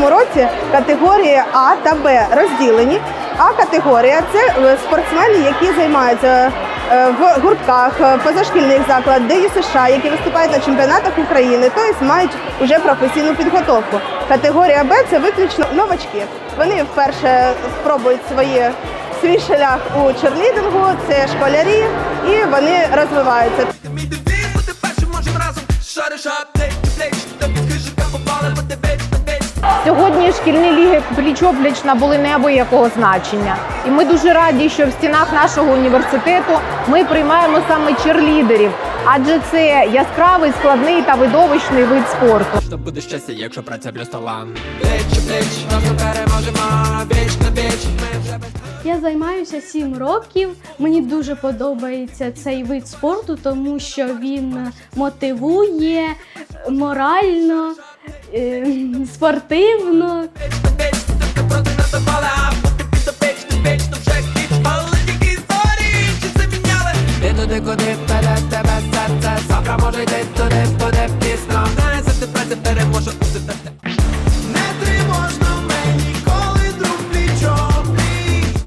цьому році категорії А та Б розділені. А категорія це е, спортсмени, які займаються е, в гуртках, е, позашкільних закладах, ДЮСШ, які виступають на чемпіонатах України, тобто мають вже професійну підготовку. Категорія Б це виключно новачки. Вони вперше спробують свої свій шлях у черлідингу, це школярі, і вони розвиваються. Сьогодні шкільні ліги пліч-опліч набули неабиякого значення. І ми дуже раді, що в стінах нашого університету ми приймаємо саме черлідерів, адже це яскравий, складний та видовищний вид спорту. Що буде щастя, якщо праця плюс талант Плеч, плеч, разом переможемо на Я займаюся 7 років. Мені дуже подобається цей вид спорту, тому що він мотивує морально, Е, спортивно. Де туди, куди, вперед, тебе серце, завтра може йти туди, туди.